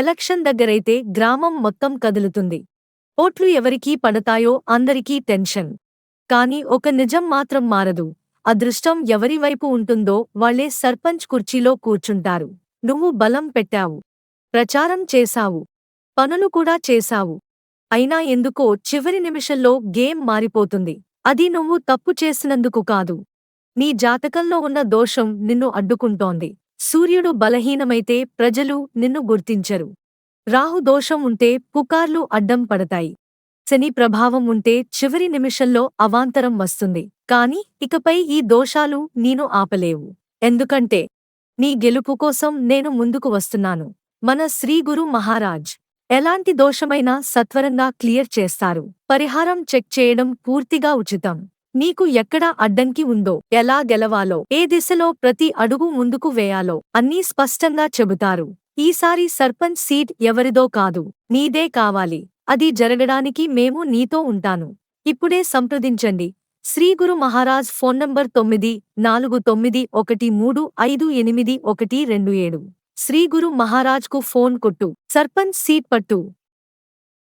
Election దగ్గరైతే గ్రామం మొత్తం కదులుతుంది. ఓట్లు ఎవరికీ పడతాయో అందరికీ టెన్షన్. కాని ఒక నిజం మాత్రం మారదు. అదృష్టం ఎవరి వైపు ఉంటుందో వాళ్ళే సర్పంచ్ కుర్చీలో కూర్చుంటారు. నువ్వు బలం పెట్టావు. ప్రచారం చేశావు. పనులు కూడా చేశావు. అయినా ఎందుకో చివరి నిమిషంలో గేమ్ మారిపోతుంది. అది నువ్వు తప్పు చేసినందుకు కాదు. నీ జాతకంలో ఉన్న దోషం నిన్ను అడ్డుకుంటోంది. సూర్యుడు బలహీనమైతే ప్రజలు నిన్ను గుర్తించరు. రాహు దోషం ఉంటే పుకార్లు అడ్డం పడతాయి. శని ప్రభావం ఉంటే చివరి నిమిషంలో అవాంతరం వస్తుంది. కాని ఇకపై ఈ దోషాలు నేను ఆపలేవు. ఎందుకంటే నీ గెలుపు కోసం నేను ముందుకు వస్తున్నాను. మన శ్రీగురు మహారాజ్ ఎలాంటి దోషమైనా సత్వరంగా క్లియర్ చేస్తారు. పరిహారం చెక్ చేయడం పూర్తిగా ఉచితం. నీకు ఎక్కడ అడ్డంకి ఉందో ఎలా గెలవాలో ఏ దిశలో ప్రతి అడుగు ముందుకు వేయాలో అన్నీ స్పష్టంగా చెబుతారు. ఈసారి సర్పంచ్ సీట్ ఎవరిదో కాదు నీదే కావాలి. అది జరగడానికి మేము నీతో ఉంటాను. ఇప్పుడే సంప్రదించండి. శ్రీ గురు మహారాజ్ ఫోన్ నంబర్ తొమ్మిది నాలుగు తొమ్మిది ఒకటి మూడు ఐదు ఎనిమిది ఒకటి రెండు ఏడు. శ్రీ గురు మహారాజ్కు ఫోన్ కొట్టు. సర్పంచ్ సీట్ పట్టు.